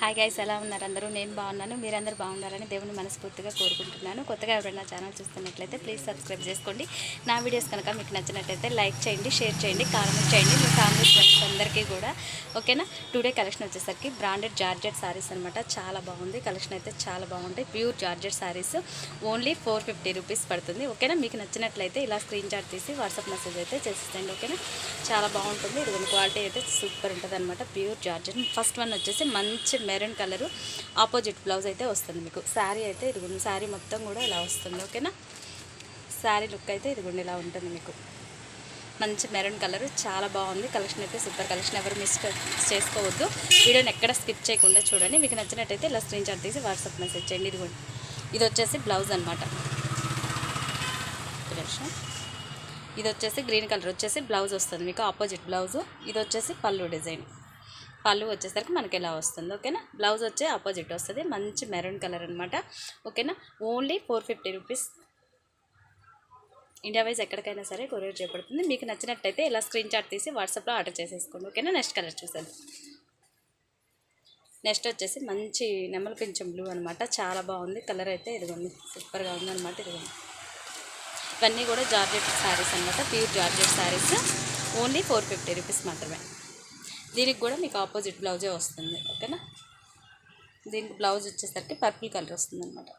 Hi guys ఎలా ఉన్నారు? అందరూ నేను బాగున్నాను. మీరందరూ బాగున్నారని దేవుని మనస్ఫూర్తిగా కోరుకుంటున్నాను. కొత్తగా ఎవరైనా ఛానల్ చూస్తున్నట్లయితే ప్లీజ్ సబ్స్క్రైబ్ చేసుకోండి. నా వీడియోస్ కనుక మీకు నచ్చినట్లయితే లైక్ చేయండి షేర్ చేయండి కామెంట్ చేయండి. మీ ఫ్యామిలీ ఫ్రెండ్స్ అందరికీ కూడా ఓకేనా టుడే కలెక్షన్ వచ్చేసరికి బ్రాండెడ్ జార్జెట్ శారీస్ అనమాట చాలా బాగుంది. కలెక్షన్ అయితే చాలా బాగుంటాయి. Pure georgette saris only four fifty rupees పడుతుంది. ఓకేనా మీకు నచ్చినట్లయితే ఇలా స్క్రీన్ షాట్ తీసి వాట్సాప్ మెసేజ్ అయితే చేసేయండి ఓకేనా చాలా బాగుంటుంది. ఇది క్వాలిటీ అయితే సూపర్ ఉంటుంది అనమాట ప్యూర్ జార్జెట్ ఫస్ట్ వన్ వచ్చేసి మంచి మెరూన్ కలరు. ఆపోజిట్ బ్లౌజ్ అయితే వస్తుంది మీకు. శారీ అయితే ఇదిగోండి శారీ మొత్తం కూడా ఇలా వస్తుంది ఓకేనా? శారీ లుక్ అయితే ఇదిగోండి ఇలా ఉంటుంది మీకు. మంచి మెరూన్ కలర్ చాలా బాగుంది. కలెక్షన్ అయితే సూపర్. కలెక్షన్ ఎవరు మిస్ చేసుకోవద్దు. వీడియోని ఎక్కడ స్కిప్ చేయకుండా చూడండి. మీకు నచ్చినట్టయితే ఇలా స్క్రీన్ షాట్ తీసి వాట్సాప్ మెసేజ్ చేయండి. ఇదిగోండి. ఇది వచ్చేసి బ్లౌజ్ అనమాట ఇది వచ్చేసి గ్రీన్ కలర్. వచ్చేసి బ్లౌజ్ వస్తుంది మీకు. Opposite blouse. ఇది వచ్చేసి పళ్ళు డిజైన్. పళ్ళు వచ్చేసరికి మనకి ఎలా వస్తుంది ఓకేనా? బ్లౌజ్ వచ్చే ఆపోజిట్ వస్తుంది మంచి మెరూన్ కలర్ అనమాట ఓకేనా? Only four fifty rupees. India wise ఎక్కడికైనా సరే కొరియర్ చేయబడుతుంది. మీకు నచ్చినట్టయితే ఇలా స్క్రీన్ షాట్ తీసి వాట్సాప్లో ఆర్డర్ చేసేసుకోండి ఓకేనా? నెక్స్ట్ కలర్ చూసాను నెక్స్ట్ వచ్చేసి మంచి నెమలి పింఛం బ్లూ అనమాట చాలా బాగుంది. కలర్ అయితే ఇదిగోండి సూపర్గా ఉందన్నమాట ఇదిగోండి. ఇవన్నీ కూడా జార్జెట్ శారీస్ అనమాట pure georgette saris. Only four fifty rupees మాత్రమే. దీనికి కూడా మీకు ఆపోజిట్ బ్లౌజే వస్తుంది ఓకేనా? దీనికి బ్లౌజ్ వచ్చేసరికి పర్పుల్ కలర్ వస్తుంది అనమాట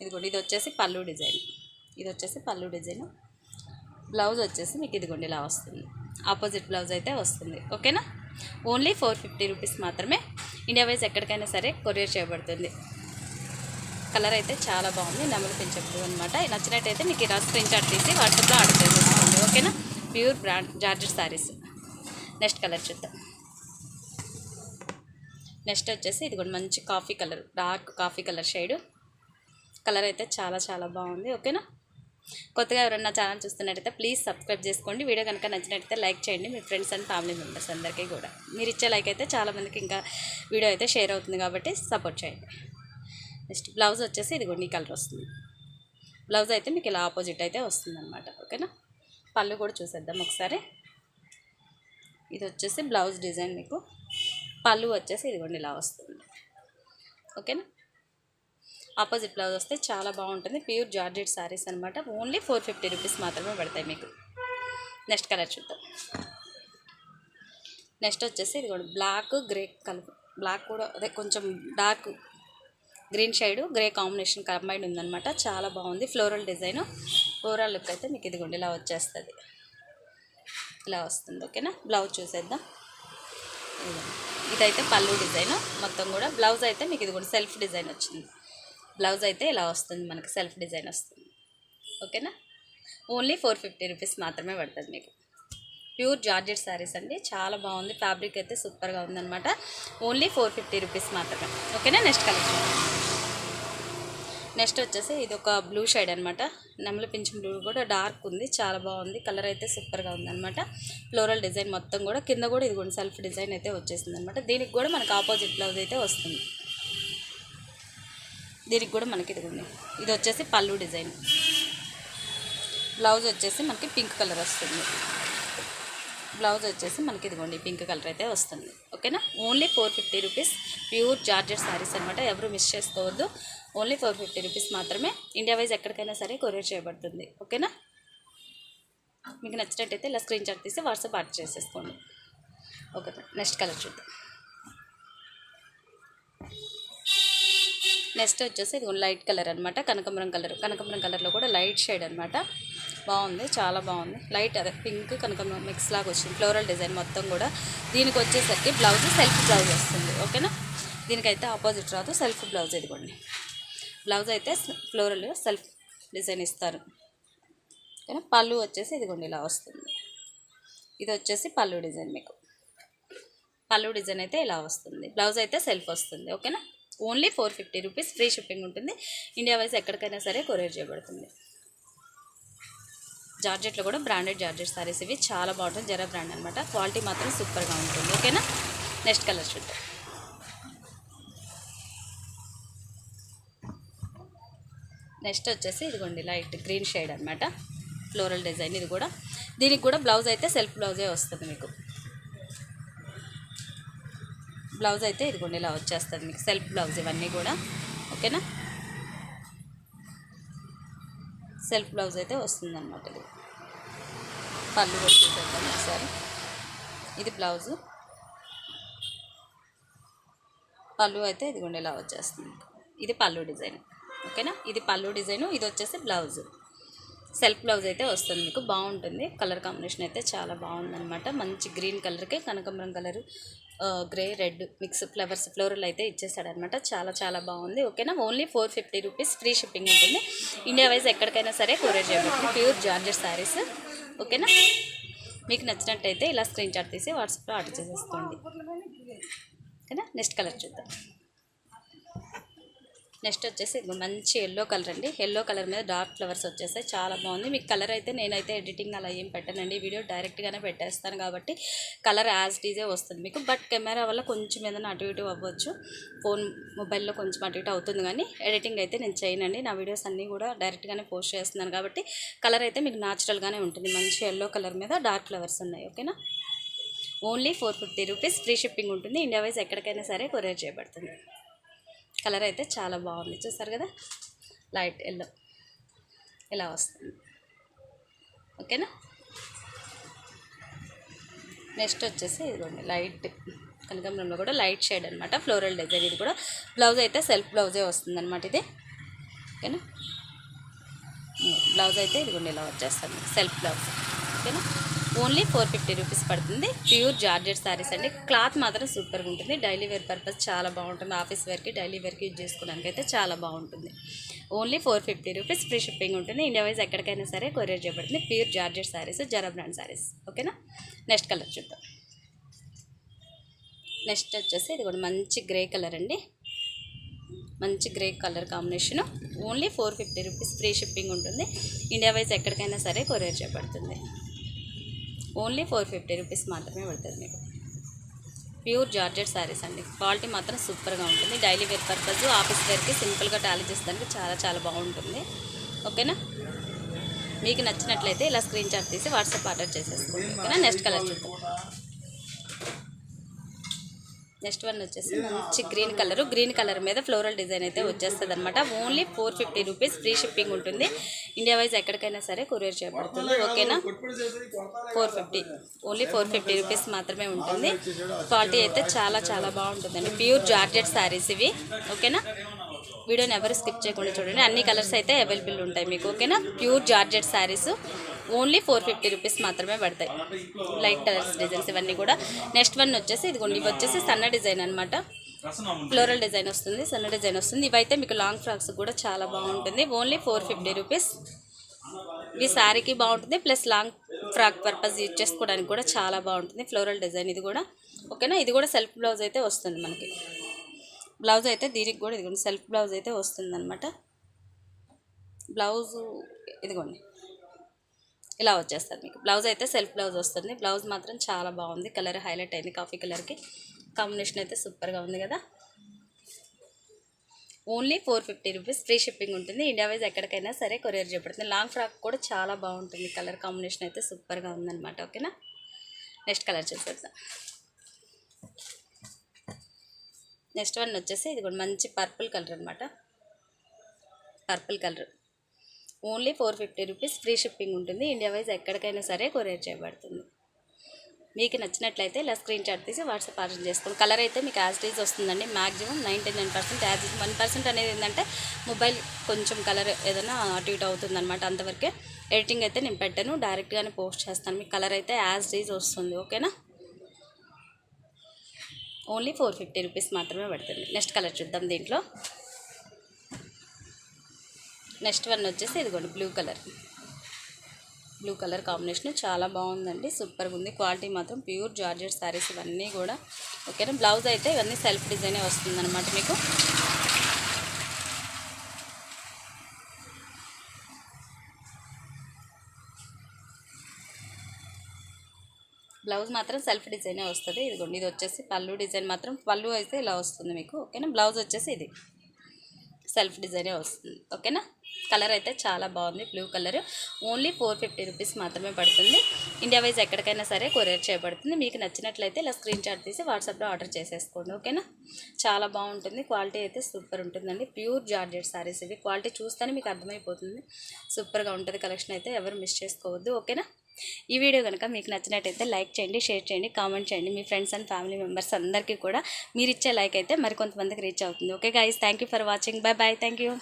ఇది కూడా ఇది వచ్చేసి పళ్ళు డిజైన్. ఇది వచ్చేసి పళ్ళు డిజైన్. బ్లౌజ్ వచ్చేసి మీకు ఇదిగోండి ఇలా వస్తుంది. ఆపోజిట్ బ్లౌజ్ అయితే వస్తుంది ఓకేనా? ఓన్లీ ఫోర్ ఫిఫ్టీ రూపీస్ మాత్రమే. ఇండియా వైజ్ ఎక్కడికైనా సరే కొరియర్ చేయబడుతుంది. కలర్ అయితే చాలా బాగుంది నెమలి పెంచప్పుడు అనమాట నచ్చినట్టయితే మీకు ఇలా స్క్రీన్ షాట్ తీసి వాట్సాప్లో ఆర్డర్ చేసేసుకోండి ఓకేనా? Pure brand georgette saris. Next colour చూద్దాం. నెక్స్ట్ వచ్చేసి ఇది కూడా మంచి coffee colour dark coffee colour shade. Colour అయితే చాలా చాలా బాగుంది ఓకేనా? కొత్తగా ఎవరన్నా ఛానల్ చూస్తున్నట్టయితే ప్లీజ్ సబ్స్క్రైబ్ చేసుకోండి. వీడియో కనుక నచ్చినట్టయితే లైక్ చేయండి మీ ఫ్రెండ్స్ అండ్ ఫ్యామిలీ మెంబర్స్ అందరికీ కూడా. మీరు ఇచ్చే లైక్ అయితే చాలామందికి ఇంకా వీడియో అయితే షేర్ అవుతుంది కాబట్టి సపోర్ట్ చేయండి. నెక్స్ట్ బ్లౌజ్ వచ్చేసి ఇది కూడా ఈ కలర్ వస్తుంది. బ్లౌజ్ అయితే మీకు ఇలా ఆపోజిట్ అయితే వస్తుందన్నమాట ఓకేనా? పళ్ళు కూడా చూసేద్దాం ఒకసారి. ఇది వచ్చేసి బ్లౌజ్ డిజైన్ మీకు. పళ్ళు వచ్చేసి ఇదిగోండి ఇలా వస్తుంది. ఓకేనా? ఆపోజిట్ బ్లౌజ్ వస్తే చాలా బాగుంటుంది. ప్యూర్ జార్జెట్ శారీస్ అనమాట ఓన్లీ ఫోర్ ఫిఫ్టీ రూపీస్ మాత్రమే పడతాయి మీకు. నెక్స్ట్ కలర్ చూద్దాం. నెక్స్ట్ వచ్చేసి ఇది కూడా బ్లాక్ గ్రే కలర్. బ్లాక్ కూడా అదే కొంచెం dark green shade grey combination combine ఉందనమాట చాలా బాగుంది. Floral design. ఓవరాల్ లుక్ అయితే మీకు ఇదిగోండి ఇలా వచ్చేస్తుంది. ఇలా వస్తుంది ఓకేనా? బ్లౌజ్ చూసేద్దాం. ఇదైతే పళ్ళు డిజైన్. మొత్తం కూడా బ్లౌజ్ అయితే మీకు ఇది కూడా సెల్ఫ్ డిజైన్ వచ్చింది. బ్లౌజ్ అయితే ఇలా వస్తుంది మనకి సెల్ఫ్ డిజైన్ వస్తుంది. ఓకేనా? ఓన్లీ ఫోర్ ఫిఫ్టీ రూపీస్ మాత్రమే పడుతుంది మీకు. ప్యూర్ జార్జెట్ శారీస్ అండి. చాలా బాగుంది. ఫ్యాబ్రిక్ అయితే సూపర్గా ఉందన్నమాట. ఓన్లీ ఫోర్ ఫిఫ్టీ రూపీస్ మాత్రమే. ఓకేనా? Next collection. నెక్స్ట్ వచ్చేసి ఇది ఒక బ్లూ షేడ్ అనమాట నెమలి పింఛం బ్లూ కూడా డార్క్ ఉంది చాలా బాగుంది. కలర్ అయితే సూపర్గా ఉందనమాట ఫ్లోరల్ డిజైన్ మొత్తం కూడా కింద కూడా ఇది సెల్ఫ్ డిజైన్ అయితే వచ్చేసింది అనమాట దీనికి కూడా మనకు ఆపోజిట్ బ్లౌజ్ అయితే వస్తుంది. దీనికి కూడా మనకి ఇది ఉంది ఇది వచ్చేసి పళ్ళు డిజైన్. బ్లౌజ్ వచ్చేసి మనకి పింక్ కలర్ వస్తుంది. బ్లౌజ్ వచ్చేసి మనకి ఇదిగోండి పింక్ కలర్ అయితే వస్తుంది. ఓకేనా? Only four fifty rupees. Pure georgette saris అనమాట ఎవరు మిస్ చేసుకోవద్దు. ఓన్లీ ఫోర్ ఫిఫ్టీ రూపీస్ మాత్రమే. ఇండియా వైజ్ ఎక్కడికైనా సరే కొరియర్ చేయబడుతుంది. ఓకేనా? మీకు నచ్చినట్టయితే ఇలా స్క్రీన్ షాట్ తీసి వాట్సాప్ ఆర్డర్ చేసేసుకోండి. ఓకే నెక్స్ట్ కలర్ చూద్దాం. నెక్స్ట్ వచ్చేసి ఇది లైట్ కలర్ అనమాట కనకమరం కలర్. కనకమరం కలర్లో కూడా లైట్ షేడ్ అనమాట బాగుంది చాలా బాగుంది. లైట్ అదే పింక్ కనుక మిక్స్ లాగా వచ్చింది. ఫ్లోరల్ డిజైన్ మొత్తం కూడా. దీనికి వచ్చేసరికి బ్లౌజ్ సెల్ఫ్ బ్లౌజ్ వస్తుంది. ఓకేనా దీనికైతే ఆపోజిట్ రాదు సెల్ఫ్ బ్లౌజ్ ఇదిగోండి. బ్లౌజ్ అయితే ఫ్లోరల్ సెల్ఫ్ డిజైన్ ఇస్తారు. ఓకేనా పళ్ళు వచ్చేసి ఇదిగోండి ఇలా వస్తుంది. ఇది వచ్చేసి పళ్ళు డిజైన్ మీకు. పళ్ళు డిజైన్ అయితే ఇలా వస్తుంది. బ్లౌజ్ అయితే సెల్ఫ్ వస్తుంది. ఓకేనా only four fifty rupees free shipping ఉంటుంది. ఇండియా వైజ్ ఎక్కడికైనా సరే కొరియర్ చేయబడుతుంది. జార్జెట్లో కూడా బ్రాండెడ్ జార్జెట్ సారీస్ ఇవి. చాలా బాగుంటుంది. జరా బ్రాండ్ అనమాట క్వాలిటీ మాత్రం సూపర్గా ఉంటుంది. ఓకేనా? నెక్స్ట్ కలర్ చూద్దాం. నెక్స్ట్ వచ్చేసి ఇదిగోండి లైట్ గ్రీన్ షేడ్ అనమాట ఫ్లోరల్ డిజైన్ ఇది కూడా. దీనికి కూడా బ్లౌజ్ అయితే సెల్ఫ్ బ్లౌజే వస్తుంది మీకు. బ్లౌజ్ అయితే ఇదిగోండి ఇలా వచ్చేస్తుంది మీకు. సెల్ఫ్ బ్లౌజ్ ఇవన్నీ కూడా. ఓకేనా? సెల్ఫ్ బ్లౌజ్ అయితే వస్తుంది అనమాట ఇది. పళ్ళు వచ్చేసేద్దాం ఒకసారి. ఇది బ్లౌజు. పళ్ళు అయితే ఇదిగోండి ఇలా వచ్చేస్తుంది. ఇది పళ్ళు డిజైన్. ఓకేనా? ఇది పళ్ళు డిజైను ఇది వచ్చేసి బ్లౌజ్. సెల్ఫ్ బ్లౌజ్ అయితే వస్తుంది మీకు. బాగుంటుంది. కలర్ కాంబినేషన్ అయితే చాలా బాగుందన్నమాట. మంచి గ్రీన్ కలర్కి కనకాంబరం colour grey red mix flowers floral అయితే ఇచ్చేసాడనమాట చాలా చాలా బాగుంది. ఓకేనా? Only four fifty rupees free shipping ఉంటుంది. ఇండియా వైజ్ ఎక్కడికైనా సరే కొరియర్ చేయబడుతుంది ప్యూర్ జార్జెట్ శారీస్. ఓకేనా? మీకు నచ్చినట్టయితే ఇలా స్క్రీన్ షాట్ తీసి వాట్సాప్లో ఆర్డర్ చేసేసుకోండి. ఓకేనా? నెక్స్ట్ కలర్ చూద్దాం. నెక్స్ట్ వచ్చేసి మంచి ఎల్లో కలర్ అండి. ఎల్లో కలర్ మీద డార్క్ ఫ్లవర్స్ వచ్చేసాయి. చాలా బాగుంది. మీకు కలర్ అయితే నేనైతే ఎడిటింగ్ అలా ఏం పెట్టానండి. వీడియో డైరెక్ట్గానే పెట్టేస్తాను కాబట్టి కలర్ యాజ్ డీజే వస్తుంది మీకు. బట్ కెమెరా వల్ల కొంచెం ఏదైనా అటు ఇటు అవ్వచ్చు. ఫోన్ మొబైల్లో కొంచెం అటు ఇటు అవుతుంది కానీ ఎడిటింగ్ అయితే నేను చేయనండి. నా వీడియోస్ అన్నీ కూడా డైరెక్ట్గానే పోస్ట్ చేస్తున్నాను కాబట్టి కలర్ అయితే మీకు న్యాచురల్గానే ఉంటుంది. మంచి ఎల్లో కలర్ మీద డార్క్ ఫ్లవర్స్ ఉన్నాయి. ఓకేనా only four fifty rupees free shipping ఉంటుంది. ఇండియా వైజ్ ఎక్కడికైనా సరే కొరియర్ చేయబడుతుంది. కలర్ అయితే చాలా బాగుంది. చూసారు కదా? Light yellow. ఇలా వస్తుంది. ఓకేనా? నెక్స్ట్ వచ్చేసి ఇదిగోండి లైట్. కనకంబరంలో కూడా లైట్ షేడ్ అనమాట ఫ్లోరల్ డిజైన్ ఇది కూడా. బ్లౌజ్ అయితే సెల్ఫ్ బ్లౌజే వస్తుంది అనమాట ఇది. ఓకేనా? బ్లౌజ్ అయితే ఇదిగోండి ఇలా వచ్చేస్తుంది. Self blouse. ఓకేనా? ఓన్లీ ఫోర్ ఫిఫ్టీ రూపీస్ పడుతుంది. ప్యూర్ జార్జెట్ శారీస్ అండి. క్లాత్ మాత్రం సూపర్గా ఉంటుంది. డైలీ వేర్ పర్పస్ చాలా బాగుంటుంది. ఆఫీస్ వేర్కి డైలీ వేర్కి యూజ్ చేసుకోవడానికి అయితే చాలా బాగుంటుంది. Only four fifty rupees free shipping ఉంటుంది. ఇండియా వైజ్ ఎక్కడికైనా సరే కొరియర్ చేయబడుతుంది. ప్యూర్ జార్జెట్ శారీస్ జరా బ్రాండ్ శారీస్. ఓకేనా? నెక్స్ట్ కలర్ చూద్దాం. నెక్స్ట్ వచ్చేసి ఇది కూడా మంచి గ్రే కలర్ అండి. మంచి grey colour combination. Only four fifty rupees free shipping ఉంటుంది. ఇండియా వైజ్ ఎక్కడికైనా సరే కొరియర్ చేయబడుతుంది. ఓన్లీ ఫోర్ ఫిఫ్టీ రూపీస్ మాత్రమే పడుతుంది మీకు. ప్యూర్ జార్జెట్ శారీస్ అండి. క్వాలిటీ మాత్రం సూపర్గా ఉంటుంది. డైలీ వేర్ పర్పస్ ఆఫీస్ వేర్కి సింపుల్గా టాలీ చేసేదానికి చాలా చాలా బాగుంటుంది. ఓకేనా? మీకు నచ్చినట్లయితే ఇలా స్క్రీన్ షాట్ తీసి వాట్సాప్ ఆర్డర్ చేసేసుకోండి. ఓకేనా? నెక్స్ట్ కలర్ చూద్దాం. నెక్స్ట్ వన్ వచ్చేసి మంచి గ్రీన్ కలర్. గ్రీన్ కలర్ మీద ఫ్లోరల్ డిజైన్ అయితే వచ్చేస్తుంది అనమాట only four fifty rupees free shipping ఉంటుంది. ఇండియా వైజ్ ఎక్కడికైనా సరే కొరియర్ చేయబడుతుంది ఓకేనా? Four fifty only four fifty rupees మాత్రమే ఉంటుంది. క్వాలిటీ అయితే చాలా చాలా బాగుంటుందండి. ప్యూర్ జార్జెట్ శారీస్ ఇవి. ఓకేనా? వీడియోని ఎవరు స్కిప్ చేయకుండా చూడండి. అన్ని కలర్స్ అయితే అవైలబుల్ ఉంటాయి మీకు ఓకేనా pure georgette saris only four fifty rupees మాత్రమే పడతాయి. లైట్ కలర్స్ డిజైన్స్ ఇవన్నీ కూడా. నెక్స్ట్ వన్ వచ్చేసి ఇదిగోండి ఇవి వచ్చేసి సన్న డిజైన్ అనమాట ఫ్లోరల్ డిజైన్ వస్తుంది సన్న డిజైన్ వస్తుంది. ఇవైతే మీకు లాంగ్ ఫ్రాక్స్ కూడా చాలా బాగుంటుంది. ఓన్లీ ఫోర్ ఫిఫ్టీ రూపీస్ ఈ శారీకి బాగుంటుంది plus long frock purpose use చేసుకోవడానికి కూడా చాలా బాగుంటుంది ఫ్లోరల్ డిజైన్ ఇది కూడా. ఓకేనా ఇది కూడా సెల్ఫ్ బ్లౌజ్ అయితే వస్తుంది మనకి. బ్లౌజ్ అయితే దీనికి కూడా ఇదిగోండి సెల్ఫ్ బ్లౌజ్ అయితే వస్తుందన్నమాట. బ్లౌజు ఇదిగోండి ఇలా వచ్చేస్తుంది మీకు. బ్లౌజ్ అయితే సెల్ఫ్ బ్లౌజ్ వస్తుంది. బ్లౌజ్ మాత్రం చాలా బాగుంది. కలర్ హైలైట్ అయింది కాఫీ కలర్కి. కాంబినేషన్ అయితే సూపర్గా ఉంది కదా. Only four fifty rupees free shipping ఉంటుంది. ఇండియా వైజ్ ఎక్కడికైనా సరే కొరియర్ చేయబడుతుంది లాంగ్ ఫ్రాక్ కూడా చాలా బాగుంటుంది. కలర్ కాంబినేషన్ అయితే సూపర్గా ఉందన్నమాట. ఓకేనా? నెక్స్ట్ కలర్ చూసేద్దాం. నెక్స్ట్ వన్ వచ్చేసి ఇది కూడా మంచి పర్పుల్ కలర్ అనమాట purple colour. Only four fifty rupees free shipping ఉంటుంది. ఇండియా వైజ్ ఎక్కడికైనా సరే కొరియర్ చేయబడుతుంది. మీకు నచ్చినట్లయితే ఇలా స్క్రీన్ షాట్ తీసి వాట్సాప్ ఆర్డర్ చేసుకోండి. కలర్ అయితే మీకు యాజ్ డీజ్ వస్తుందండి. Maximum ninety nine percent as one percent అనేది ఏంటంటే మొబైల్ కొంచెం కలర్ ఏదైనా అటు ఇటు అవుతుందన్నమాట అంతవరకే. ఎడిటింగ్ అయితే నేను పెట్టాను. డైరెక్ట్గానే పోస్ట్ చేస్తాను. మీకు కలర్ అయితే యాజ్ డీజ్ వస్తుంది. ఓకేనా? ఓన్లీ ఫోర్ ఫిఫ్టీ రూపీస్ మాత్రమే పడుతుంది. నెక్స్ట్ కలర్ చూద్దాం దీంట్లో. నెక్స్ట్ వన్ వచ్చేసి ఇదిగోండి blue colour blue colour combination చాలా బాగుందండి సూపర్గా ఉంది. క్వాలిటీ మాత్రం ప్యూర్ జార్జెట్ శారీస్ ఇవన్నీ కూడా. ఓకేనా బ్లౌజ్ అయితే ఇవన్నీ సెల్ఫ్ డిజైనే వస్తుందన్నమాట మీకు. బ్లౌజ్ మాత్రం సెల్ఫ్ డిజైనే వస్తుంది. ఇదిగోండి ఇది వచ్చేసి పళ్ళు డిజైన్ మాత్రం. పళ్ళు అయితే ఇలా వస్తుంది మీకు ఓకేనా? బ్లౌజ్ వచ్చేసి ఇది. సెల్ఫ్ డిజైనే వస్తుంది ఓకేనా? కలర్ అయితే చాలా బాగుంది blue colour. Only four fifty rupees మాత్రమే పడుతుంది. ఇండియా వైజ్ ఎక్కడికైనా సరే కొరియర్ చేయబడుతుంది. మీకు నచ్చినట్లయితే ఇలా స్క్రీన్ షాట్ తీసి వాట్సాప్లో ఆర్డర్ చేసేసుకోండి ఓకేనా? చాలా బాగుంటుంది క్వాలిటీ అయితే సూపర్ ఉంటుందండి. ప్యూర్ జార్జెట్ సారీస్ ఇవి. క్వాలిటీ చూస్తేనే మీకు అర్థమైపోతుంది. సూపర్గా ఉంటుంది కలెక్షన్ అయితే ఎవరు మిస్ చేసుకోవద్దు ఓకేనా? ఈ వీడియో కనుక మీకు నచ్చినట్టయితే లైక్ చేయండి షేర్ చేయండి కామెంట్ చేయండి. మీ ఫ్రెండ్స్ అండ్ ఫ్యామిలీ మెంబర్స్ అందరికీ కూడా మీరు ఇచ్చే లైక్ అయితే మరికొంతమందికి రీచ్ అవుతుంది. Okay guys thank you for watching bye bye thank you